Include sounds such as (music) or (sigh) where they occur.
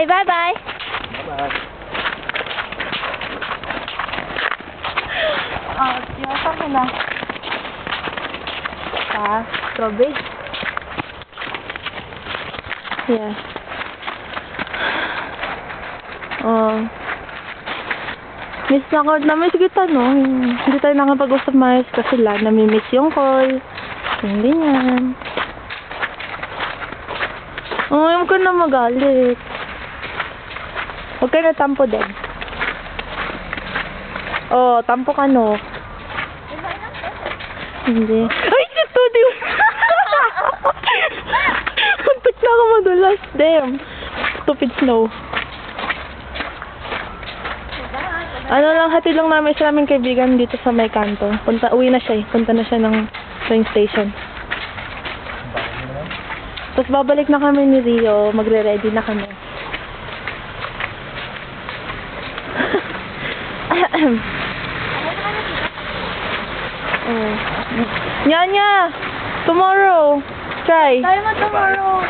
Say bye-bye. Bye. Oh, yata ko na. Ah, strawberry. Yeah. Oh. Miss na ko, na-miss kita, no? Hindi tayo nakapag-usap maayos kasi la, nami-miss yung call. Hindi yan. Oh, huwag ka na magalit. Huwag ka na din. Oh, tampo ka, no? Hindi. Ay, si Tudi! (laughs) Muntik na ako madulas. Damn. Stupid snow. Ano lang, hatid lang namin sa aming kaibigan dito sa may kanto. Punta, uwi na siya eh. Punta na siya ng train station. Tapos babalik na kami ni Rio. Magre-ready na kami. Oh. Nyanya! Tomorrow! Try! Tayo mo tomorrow.